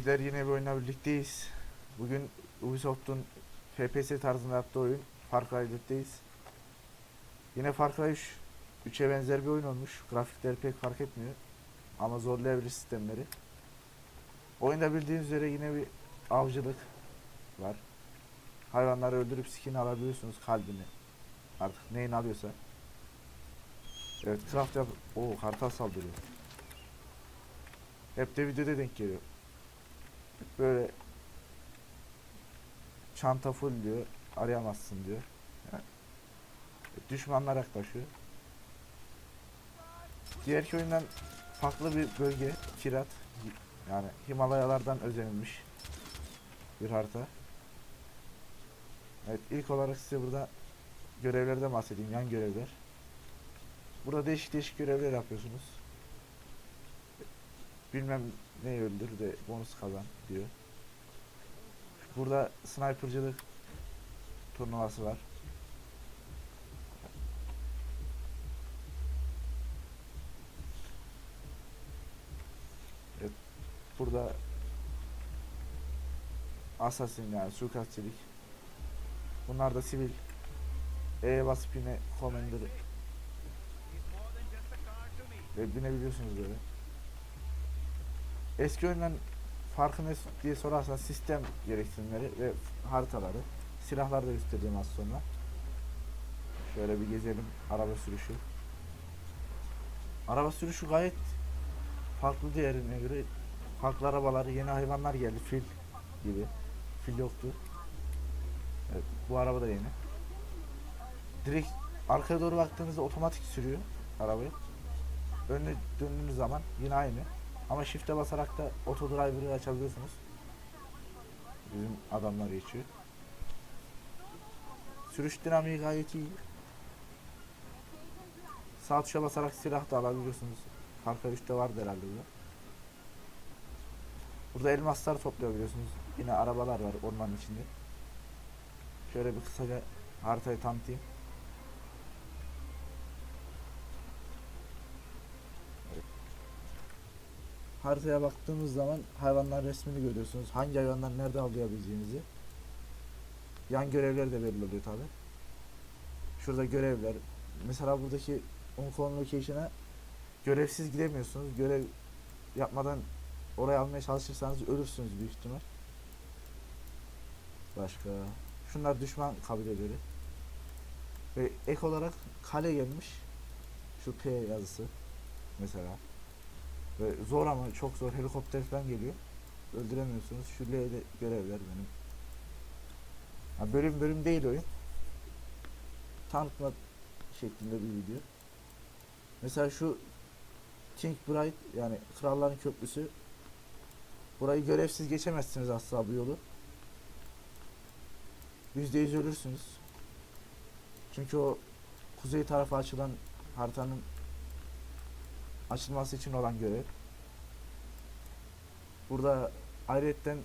Seyirciler yine bir oyunla birlikteyiz. Bugün Ubisoft'un FPS tarzında yaptığı oyun Far Cry 4'teyiz. Yine Far Cry 3 3'e benzer bir oyun olmuş. Grafikleri pek fark etmiyor. Ama zorlayabilir sistemleri. Oyunda bildiğiniz üzere yine bir avcılık var. Hayvanları öldürüp skin alabiliyorsunuz kalbini. Artık neyin alıyorsa. Evet craft yap... Oo kartal saldırıyor. Hep de videoda denk geliyor. Böyle çanta full diyor. Arayamazsın diyor. Yani düşmanlar yaklaşıyor. Diğer oyundan farklı bir bölge. Kirat. Yani Himalayalardan özenilmiş bir harita. Evet ilk olarak size burada görevlerden bahsedeyim. Yan görevler. Burada değişik değişik görevler yapıyorsunuz. Bilmem ne öldür de bonus kazan diyor. Burada snipercılık turnuvası var. Evet, burada assassin yani suikastçilik. Bunlar da sivil. E'ye basıp yine commander ve binebiliyorsunuz böyle. Eski oyundan farkı ne diye sorarsan sistem gereksinimleri ve haritaları. Silahları da göstereceğim az sonra. Şöyle bir gezelim araba sürüşü. Araba sürüşü gayet farklı diğerine göre. Farklı arabalar, yeni hayvanlar geldi. Fil gibi. Fil yoktu. Evet, bu araba da yeni. Direkt arkaya doğru baktığınızda otomatik sürüyor arabayı. Önüne döndüğünüz zaman yine aynı. Ama shift'e basarak da auto driver'ı açabiliyorsunuz. Bizim adamlar geçiyor. Sürüş dinamiği gayet iyi. Sağ tuşa basarak silah da alabiliyorsunuz. Arka 3'te vardı herhalde burada. Burada elmaslar toplayabiliyorsunuz. Yine arabalar var ormanın içinde. Şöyle bir kısaca haritayı tanıtayım. Haritaya baktığımız zaman hayvanlar resmini görüyorsunuz. Hangi hayvanlar nerede avlayabileceğinizi. Yan görevler de belli oluyor tabi. Şurada görevler. Mesela buradaki Uncon Location'a görevsiz gidemiyorsunuz. Görev yapmadan oraya almaya çalışırsanız ölürsünüz büyük ihtimal. Başka. Şunlar düşman kabileleri. Ve ek olarak kale gelmiş. Şu P yazısı. Mesela. Ve zor ama çok zor. Helikopter falan geliyor. Öldüremiyorsunuz. Şu L'de görevler benim. Ha, bölüm bölüm değil oyun. Tanıtma şeklinde bir video. Mesela şu King Bright yani Kralların Köprüsü. Burayı görevsiz geçemezsiniz asla bu yolu. %100 ölürsünüz. Çünkü o kuzey tarafa açılan haritanın açılması için olan görev. Burada ayrıyetten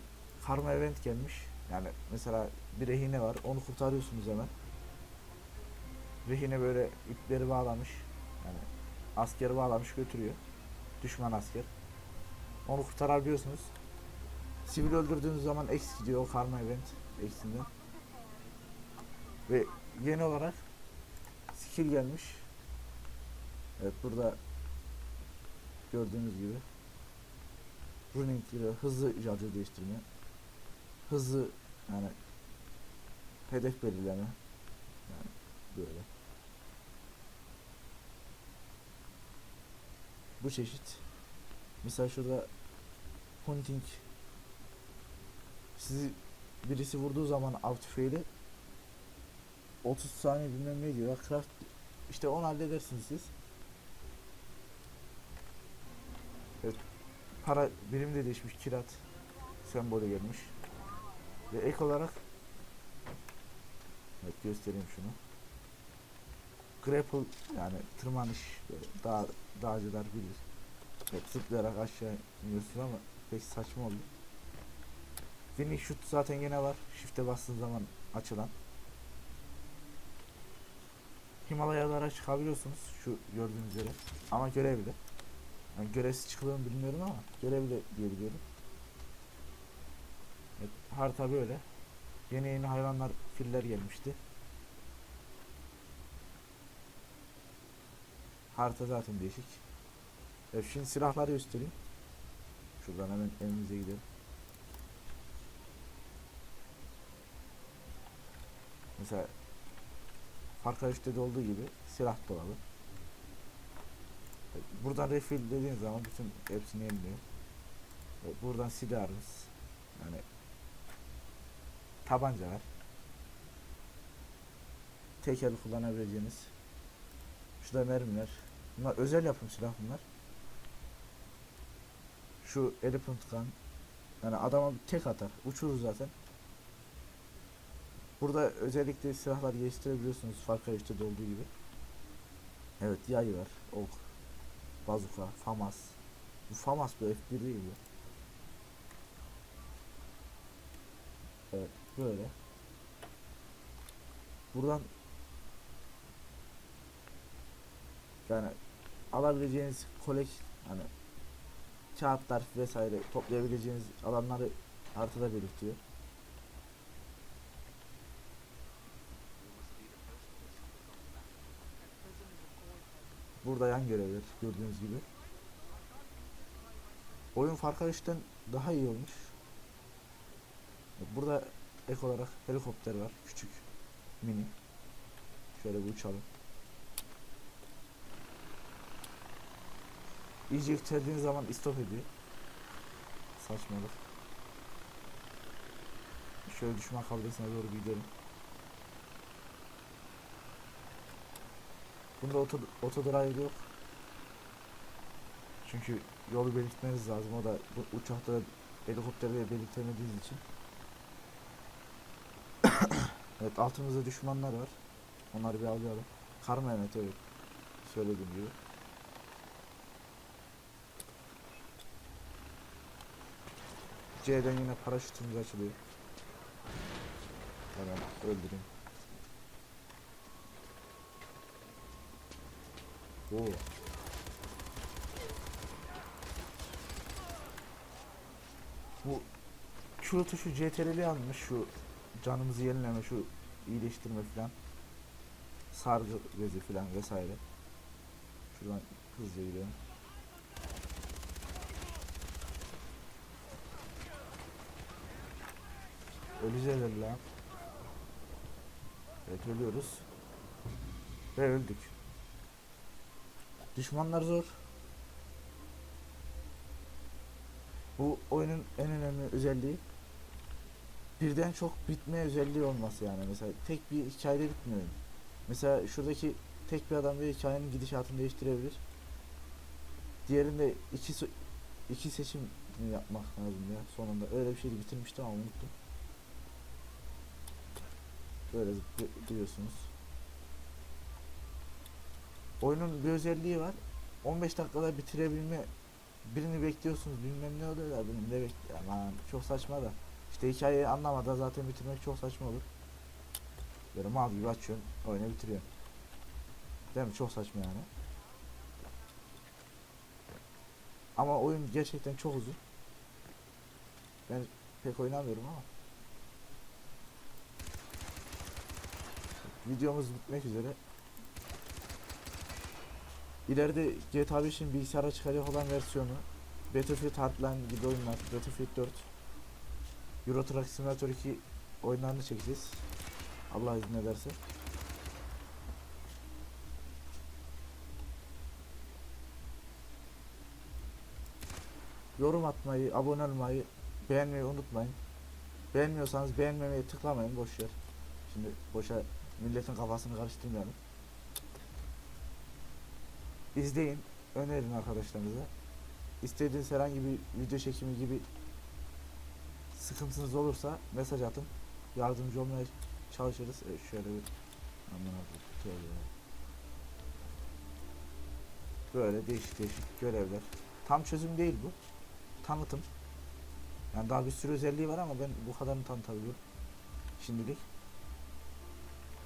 karma event gelmiş. Yani mesela bir rehine var. Onu kurtarıyorsunuz hemen. Rehine böyle ipleri bağlamış. Yani askeri bağlamış götürüyor. Düşman asker. Onu kurtarabiliyorsunuz. Sivil öldürdüğünüz zaman X gidiyor o karma event eksinden. Ve yeni olarak skill gelmiş. Evet burada gördüğünüz gibi. Running ile hızlı şarjör değiştirme hızlı yani hedef belirleme yani böyle. Bu çeşit. Mesela şurada hunting. Sizi birisi vurduğu zaman av tüfeğiyle 30 saniye bilmem ne diyor. Craft işte onu halledersiniz siz para birimi de değişmiş kirat sembolü gelmiş. Ve ek olarak evet göstereyim şunu. Grapple yani tırmanış dağ, dağcılar bilir. Evet, zıplayarak aşağı iniyorsun ama pek saçma oldu Winning shoot zaten gene var. Shift'e bastığın zaman açılan. Himalayalara çıkabiliyorsunuz şu gördüğünüz üzere ama görevli yani görevsiz çıkılıyor mu bilmiyorum ama görevli diye biliyorum. Evet, harita böyle. Yeni yeni hayvanlar, filler gelmişti. Harita zaten değişik. Evet, şimdi silahları göstereyim. Şuradan hemen elimize gidelim. Mesela Far Cry 3'te de olduğu gibi silah dolabı. Buradan refill dediğiniz zaman bütün hepsini yeniliyor. Evet, Buradan silahımız. Yani tabancalar. Tek el kullanabileceğiniz. Şurada mermiler. Bunlar özel yapım silah bunlar. Şu elephant gun. Yani adama tek atar. Uçurur zaten. Burada özellikle silahlar geliştirebiliyorsunuz. Far Cry 3'te de olduğu gibi. Evet yay var. Ok. Bazuka. Famas. Bu Famas bu F1 değil bu. Evet böyle. Buradan yani alabileceğiniz kolek hani kağıtlar vesaire toplayabileceğiniz alanları haritada belirtiyor. Burada yan görevler gördüğünüz gibi. Oyun Far Cry 3'ten daha iyi olmuş. Burada ek olarak helikopter var. Küçük. Mini. Şöyle bir uçalım. İyice yükseldiğiniz zaman istop ediyor. Saçmalık. Şöyle düşman kabilesine doğru gidelim. Bunda oto, otodrive yok. Çünkü yolu belirtmeniz lazım. O da bu uçakta helikopterde belirtemediğiniz için. evet altımızda düşmanlar var. Onları bir alayalım. Karma evet evet. Söylediğim gibi. C'den yine paraşütümüz açılıyor. Hemen öldüreyim. Oo. Bu Q tuşu CTRL'i almış şu canımızı yenileme şu iyileştirme falan sargı bezi falan vesaire. Şuradan hızlıca gidelim. Öleceğiz lan. Evet ölüyoruz. Ve öldük. Düşmanlar zor. Bu oyunun en önemli özelliği birden çok bitme özelliği olması yani. Mesela tek bir hikayede bitmiyor. Mesela şuradaki tek bir adam bir hikayenin gidişatını değiştirebilir. Diğerinde iki iki seçim yapmak lazım ya sonunda. Öyle bir şeydi bitirmiştim ama unuttum. Böyle zıplıyorsunuz. Oyunun bir özelliği var. 15 dakikada bitirebilme birini bekliyorsunuz bilmem ne oluyor da birini de bekliyor. Aman çok saçma da. İşte hikayeyi anlamadan zaten bitirmek çok saçma olur. Böyle mal gibi açıyorsun oyunu bitiriyorsun. Değil mi? Çok saçma yani. Ama oyun gerçekten çok uzun. Ben pek oynamıyorum ama. Videomuz bitmek üzere. İleride GTA 5'in bilgisayara çıkacak olan versiyonu Battlefield Hardline gibi oyunlar, Battlefield 4 Euro Truck Simulator 2 oyunlarını çekeceğiz. Allah izin ederse. Yorum atmayı, abone olmayı, beğenmeyi unutmayın. Beğenmiyorsanız beğenmemeye tıklamayın boş yer. Şimdi boşa milletin kafasını karıştırmayalım. İzleyin, önerin arkadaşlarınıza. İstediğiniz herhangi bir video çekimi gibi sıkıntınız olursa mesaj atın. Yardımcı olmaya çalışırız. E, şöyle bir aman. Böyle değişik değişik görevler. Tam çözüm değil bu. Tanıtım. Yani daha bir sürü özelliği var ama ben bu kadarını tanıtabiliyorum. Şimdilik.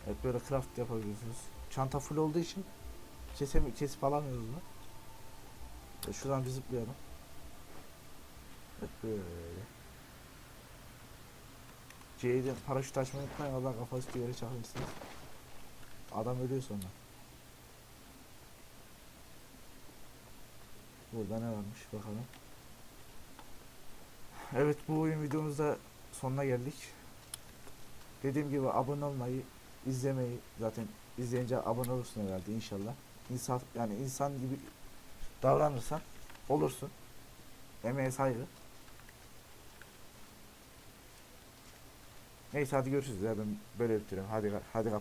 Evet böyle craft yapabiliyorsunuz. Çanta full olduğu için kesem kesip alamıyoruz bunu. E, şuradan bir zıplayalım. Evet böyle. C'den paraşüt açmayı unutmayın. Allah kafası yere çakılırsınız. Adam ölüyor sonra. Burada ne varmış bakalım. Evet bu oyun videomuzda sonuna geldik. Dediğim gibi abone olmayı, izlemeyi zaten izleyince abone olursun herhalde inşallah. İnsan yani insan gibi davranırsan olursun. Emeğe saygı. Neyse hadi görüşürüz ya ben böyle bitiriyorum. Hadi hadi kap.